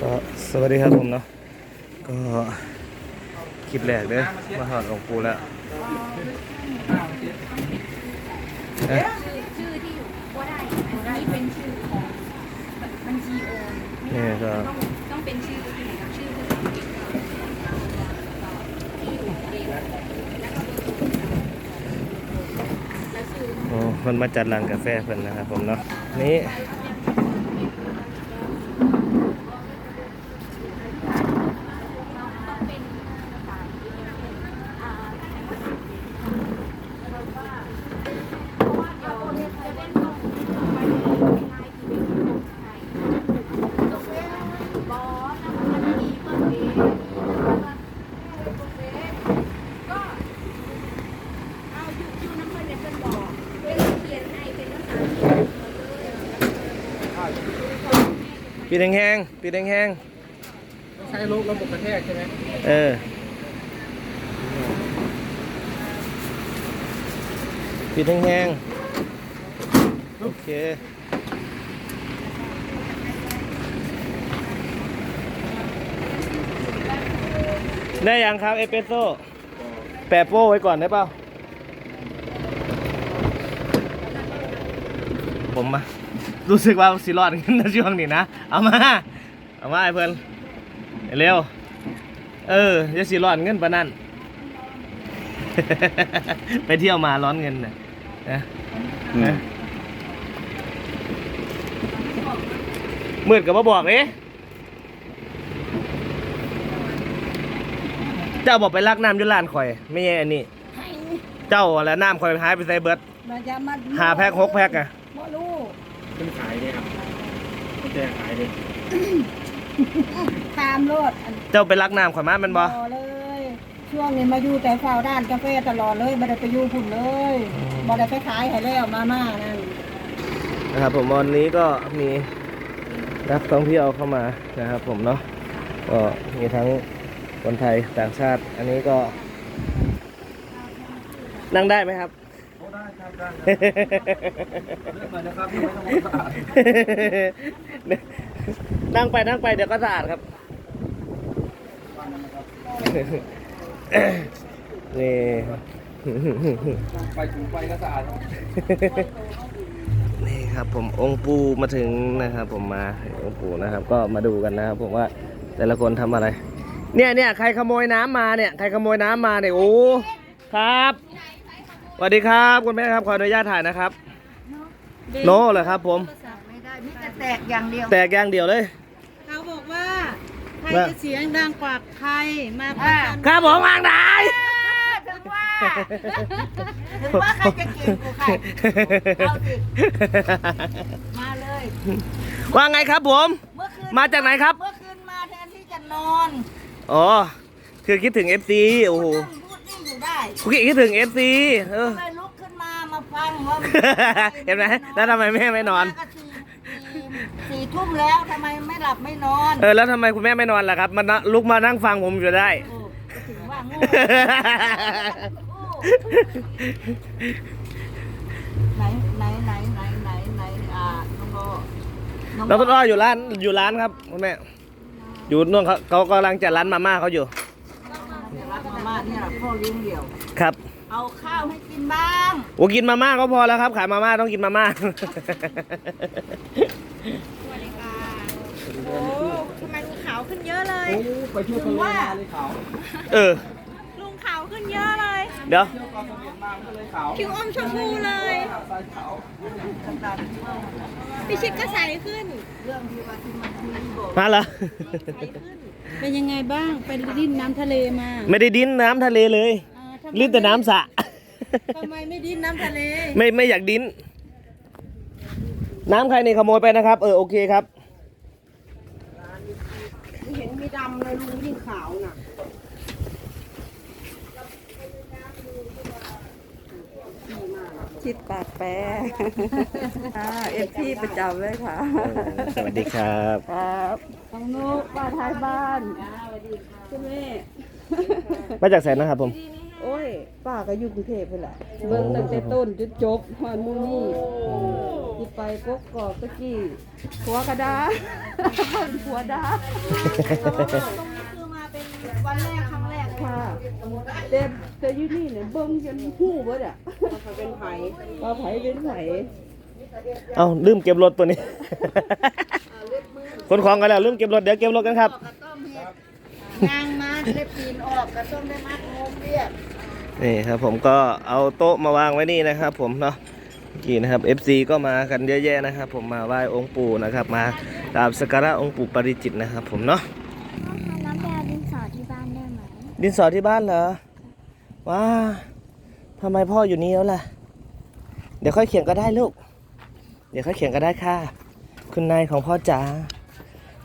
ก็สวัสดีครับผมเนาะก็คลิปแรกเด้อมาหอดหลวงปู่แล้วเอ๊ะชื่อที่อยู่ว่าได้อันนี้เป็นชื่อของบัญชีโอนนี่ก็ต้องต้องเป็นชื่อที่ไหนครับชื่อภาษาอังกฤษที่อยู่เองแล้วก็แล้วชื่อโอ้มันมาจัดร้านกาแฟเพิ่นนะครับผมเนาะนี่ ปีแห้งๆปีแห้งใช้ลูกระบบกระแทกใช่ไหมๆเออปีแห้งๆโอเคได้ยังครับ เอสเปรสโซ่แปะโป้ไว้ก่อนได้เปล่าผมมา รู้สึกว่าสิรอดกันนะช่วงนี้นะ เอามา เอามาไอ้เพื่อนเร็ว เออจะสิรอดเงินปะนั่น ไปเที่ยวมาร้อนเงินนะนะนะมืดกับมาบอกเอ๊เจ้าบอกไปลักน้ำอยุลานข่อย ไม่ใช่อันนี้ เจ้าอะไรน้ำข่อยหายไปใส่เบิดมันจะมาหาแพ็คหกแพ็คอะบ่รู้ เป็นขายเลยครับกระแทกขายเลยตามรถอันเจ้าไปลักน้ำข่อยมาแมันบ่ต่อเลย ช่วงนี้มาอยู่แต่เฝ้าด้านกาแฟตลอดเลยไม่ได้ไปอยู่พุ่นเลยบ่ได้ไปขายให้แล้วมาม่านั่นนะครับผมวันนี้ก็มีนักท่องเที่ยวเข้ามานะครับ ผมเนาะก็มีทั้งคนไทยต่างชาติ อันนี้ก็ นั่งได้ไหมครับ เลือกมานะครับไม่ต้องสะอาดนั่งไปนั่งไปเดี๋ยวก็สะอาดครับ นี่ ไปถูไปก็สะอาดนี่ครับผมองค์ปูมาถึงนะครับผมมาองค์ปูนะครับ ก็มาดูกันนะครับผมว่าแต่ละคนทำอะไร เนี่ยเนี่ยใครขโมยน้ำมาเนี่ยใครขโมยน้ำมาเนี่ยโอ้ครับ สวัสดีครับคุณแม่ครับขออนุญาตถ่ายนะครับ โน่เหรอครับผม ไม่ได้มีแต่แตกอย่างเดียว แตกอย่างเดียวเลย เขาบอกว่าใครว่าจะเสียงดังกว่าใครมาประกันครับผมวางได้ถึงว่าถึงว่าใครจะเก่งกว่าใครเอาสิมาเลยว่าไงครับผม เมื่อคืนมาจากไหนครับ เมื่อคืนมาแทนที่จะนอน อ๋อ คือคิดถึง FC โอ้โห นั่งพูดนิ่งอยู่ได้คุคิดถึง FC เออก็เลยลุกขึ้นมามาฟังว่าเห็นไหมแล้วทำไมแม่ไม่นอน ก็สี่สี่ทุ่มแล้วทำไมไม่หลับไม่นอนเออแล้วทำไมคุณแม่ไม่นอนล่ะครับ มันลุกมานั่งฟังผมอยู่ได้ โอ้ก็ถึงว่าโง่ไหนไหนไหนไหนไหนไหนอ่าน้องโบน้องเราต้นอ้ออยู่ร้านอยู่ร้านครับคุณแม่อยู่นู่นเขาเขากำลังจัดร้านมาม่าเขาอยู่รักมาม่า เนี่ยพ่อเลี้ยงเดี่ยว ครับ เอาข้าวให้กินบ้าง โอ้กินมาม่าก็พอแล้วครับ ขายมาม่าต้องกินมาม่าโอ้ทำไมลุงขาวขึ้นเยอะเลยโอ้ไปช่วยคนเลี้ยงมาเลยขาวเออ ลุงขาวขึ้นเยอะเลย เดี๋ยว เที่ยวกองทะเบียนมาก็เลยขาวผิวอมชมพูเลยใส่ขาวพี่ชิดก็ใสขึ้น เรื่องที่ว่าที่มันคุยบอกมาเหรอ เป็นยังไงบ้างไปดิ้นน้ำทะเลมาไม่ได้ดิ้นน้ำทะเลเลยอ่าทำไมลิ้นแต่น้ำสระ ทำไมไม่ดิ้นน้ำทะเล ไม่ไม่อยากดิ้น น้ำใครนี่ขโมยไปนะครับ เออโอเคครับ เห็นมีดำเลยลุงยิ่งขาวน่ะ ชิดปากแปรเอฟที่ประจำเลยค่ะ สวัสดีครับ ครับน้องนุกป้าท้ายบ้านคุณแม่มาจากแสนนะครับผม โอ้ยป้าก็อยู่กรุงเทพไปแหละเบิ่งตั้งแต่ต้นจนจบฮอดมื้อนี้ที่ไปกกกอกตะกี้ผัวกระดาผัวดาตรงนี้คือมาเป็นวันแรกครั้ งแรกค่ะแต่แต่อยู่นี่เนี่ยเบิ่งจนฮู้เบิดอะเขาเป็นไผ่ว่าไผเป็นไผเอาลืมเก็บรถตัวนี้ คนของกันแล้วลืมเก็บรถเดี๋ยวเก็บรถกันครับกระต้มเห็ดนางมาได้ปีนออกกระต้มได้มัดงมเรียบนี่ครับผมก็เอาโต๊ะมาวางไว้นี่นะครับ ผมเนาะเมื่อกี้นะครับ FC ก็มากันเยอะแยะนะครับ ผมมาไหว้องค์ปู่นะครับ มากราบสักการะองค์ปู่ปาริจิตนะครับ ผมเนาะ น้ำแดงดินสอที่บ้านไดินสอที่บ้านเหรอ ว้าทำไมพ่ออยู่นี่แล้วล่ะ เดี๋ยวค่อยเขียนก็ได้ลูก เดี๋ยวค่อยเขียนก็ได้ค่ะ คุณนายของพ่อจ๋า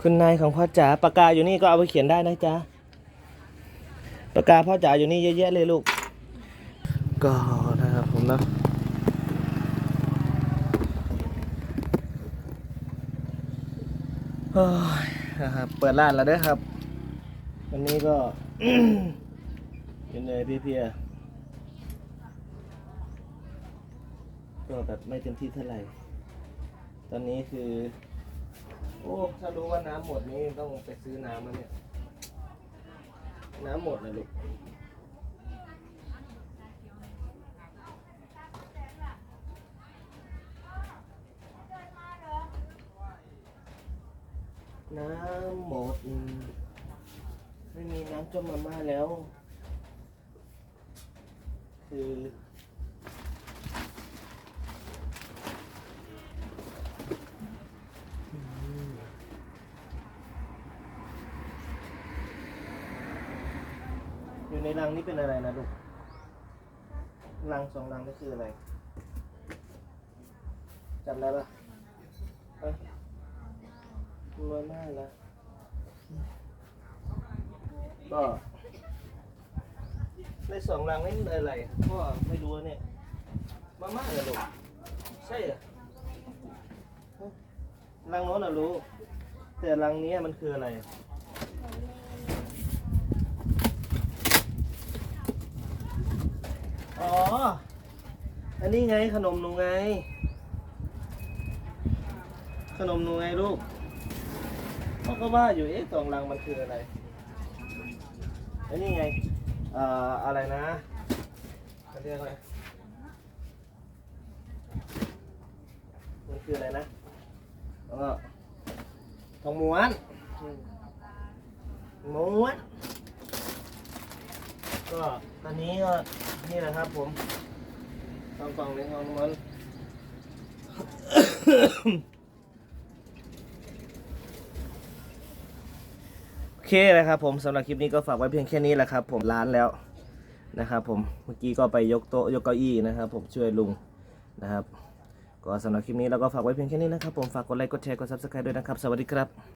คุณนายของพ่อจ๋า ปากกาอยู่นี่ก็เอาไปเขียนได้นะจ๊ะ ปากกาพ่อจ๋าอยู่นี่เยอะแยะเลยลูก ก็นะครับผมเนาะโอ้ยนะครับเปิดร้านแล้วเด้อครับ วันนี้ก็ เป็นเลยเพียๆก็แบบไม่เต็มที่เท่าไหร่ ตอนนี้คือ โอ้ ถ้ารู้ว่าน้ำหมดนี่ต้องไปซื้อน้ำแล้วเนี่ย น้ำหมดเลยลูกน้ำหมด ไม่มีน้ำจมมาม่าแล้ว คืออยู่ในรังนี่เป็นอะไรนะลูก รังสองรังนี่คืออะไรจำได้ปะเอ้ยรวยมากแล้ว ก็ในสองรังนี่มันอะไรก็ไม่รู้เนี่ยมาม่าเหรอลูกใช่เหรอรังโน้นน่ะรู้ แต่รังนี้มันคืออะไรอ๋อ อันนี้ไงขนมหนูไง ขนมหนูไงลูกเขาก็ว่าอยู่เอ๊ะสองรังมันคืออะไร อันนี้ไงเอ่ออะไรนะเขาเรียกอะไรมันคืออะไรนะแล้วก็ทองม้วนอืมม้วนก็ตอนนี้ก็นี่แหละครับผมทองกล่องในทองม้วน เคนะครับผมสำหรับคลิปนี้ก็ฝากไว้เพียงแค่นี้แหละครับผมร้านแล้วนะครับผมเมื่อกี้ก็ไปยกโต๊ะยกเก้าอี้นะครับผมช่วยลุงนะครับก็สำหรับคลิปนี้เราก็ฝากไว้เพียงแค่นี้นะครับผมฝากกดไลค์กดแชร์กดซับสไครต์ด้วยนะครับ สวัสดีครับ